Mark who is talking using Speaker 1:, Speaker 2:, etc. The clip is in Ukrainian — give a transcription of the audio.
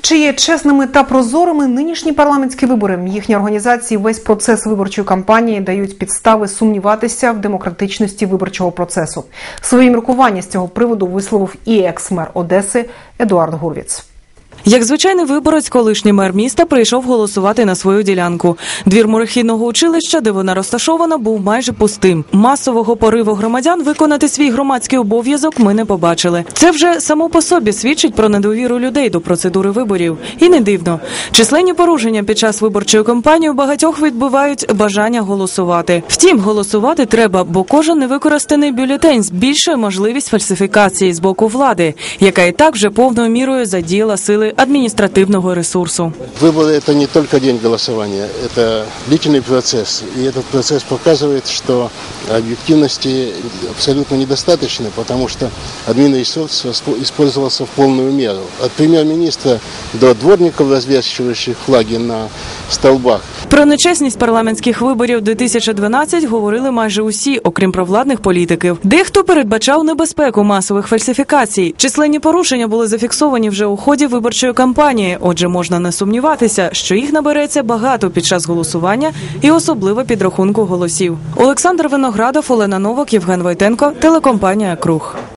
Speaker 1: Чи є чесними та прозорими нинішні парламентські вибори? Їхні організації весь процес виборчої кампанії дають підстави сумніватися в демократичності виборчого процесу. Свої міркування з цього приводу висловив і екс-мер Одеси Едуард Гурвіц.
Speaker 2: Як звичайний виборець, колишній мер міста прийшов голосувати на свою ділянку. Двір морехідного училища, де вона розташована, був майже пустим. Масового пориву громадян виконати свій громадський обов'язок ми не побачили. Це вже само по собі свідчить про недовіру людей до процедури виборів. І не дивно. Численні порушення під час виборчої кампанії у багатьох відбивають бажання голосувати. Втім, голосувати треба, бо кожен невикористаний бюлетень збільшує можливість фальсифікації з боку влади, яка і так вже повною мірою задіяла сили адміністративного ресурсу.
Speaker 3: Выборы – это не только день голосования, это длительный процесс. И этот процесс показывает, что объективности абсолютно недостаточно, потому что админресурс испо- использовался в полную меру. От премьер-министра до дворников, развешивающих флаги на столбах.
Speaker 2: Про нечесність парламентських виборів 2012 говорили майже усі, окрім провладних політиків. Дехто передбачав небезпеку масових фальсифікацій. Численні порушення були зафіксовані вже у ході виборчої кампанії. Отже, можна не сумніватися, що їх набереться багато під час голосування і особливо під рахунку голосів. Олександр Виноградов, Олена Новак, Євген Войтенко, телекомпанія Круг.